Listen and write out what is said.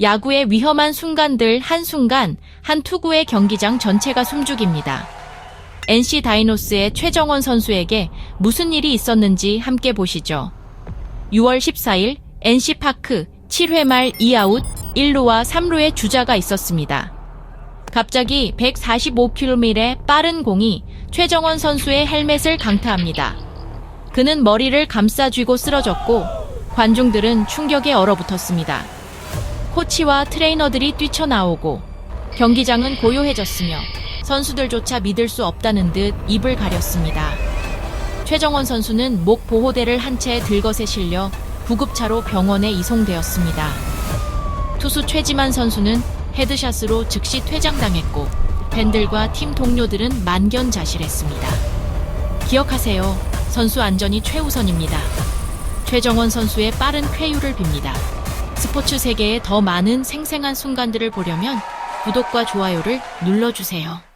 야구의 위험한 순간들 한순간 한 투구의 경기장 전체가 숨죽입니다. NC 다이노스의 최정원 선수에게 무슨 일이 있었는지 함께 보시죠. 6월 14일 NC 파크 7회 말 2아웃 1루와 3루의 주자가 있었습니다. 갑자기 145km의 빠른 공이 최정원 선수의 헬멧을 강타합니다. 그는 머리를 감싸 쥐고 쓰러졌고 관중들은 충격에 얼어붙었습니다. 코치와 트레이너들이 뛰쳐나오고 경기장은 고요해졌으며 선수들조차 믿을 수 없다는 듯 입을 가렸습니다. 최정원 선수는 목 보호대를 한 채 들것에 실려 구급차로 병원에 이송되었습니다. 투수 최지만 선수는 헤드샷으로 즉시 퇴장당했고 팬들과 팀 동료들은 만견자실했습니다. 기억하세요. 선수 안전이 최우선입니다. 최정원 선수의 빠른 쾌유를 빕니다. 스포츠 세계의 더 많은 생생한 순간들을 보려면 구독과 좋아요를 눌러주세요.